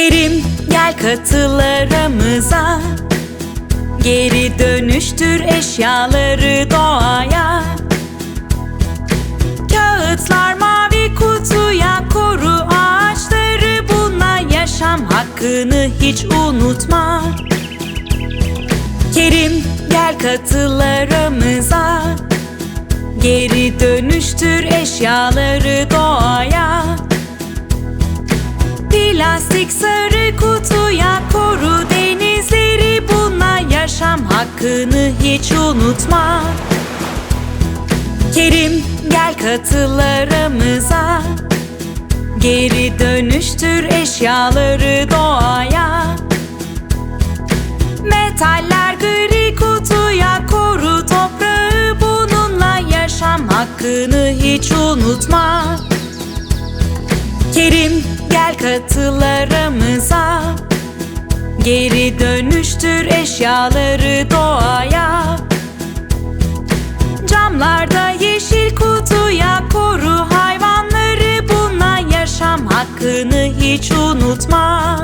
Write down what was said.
Kerim gel katıl aramıza Geri dönüştür eşyaları doğaya. Kağıtlar mavi kutuya koru ağaçları. Bununla yaşam hakkını hiç unutma. Kerim gel katıl aramıza Geri dönüştür eşyaları doğaya Plastik sarı kutuya koru denizleri Bununla yaşam hakkını hiç unutma. Kerim gel katıl aramıza Geri dönüştür eşyaları doğaya. Metaller gri kutuya koru toprağı Bununla yaşam hakkını hiç unutma Kerim gel katıl aramıza Geri dönüştür eşyaları doğaya. Camlarda yeşil kutuya koru hayvanları. Bununla yaşam hakkını hiç unutma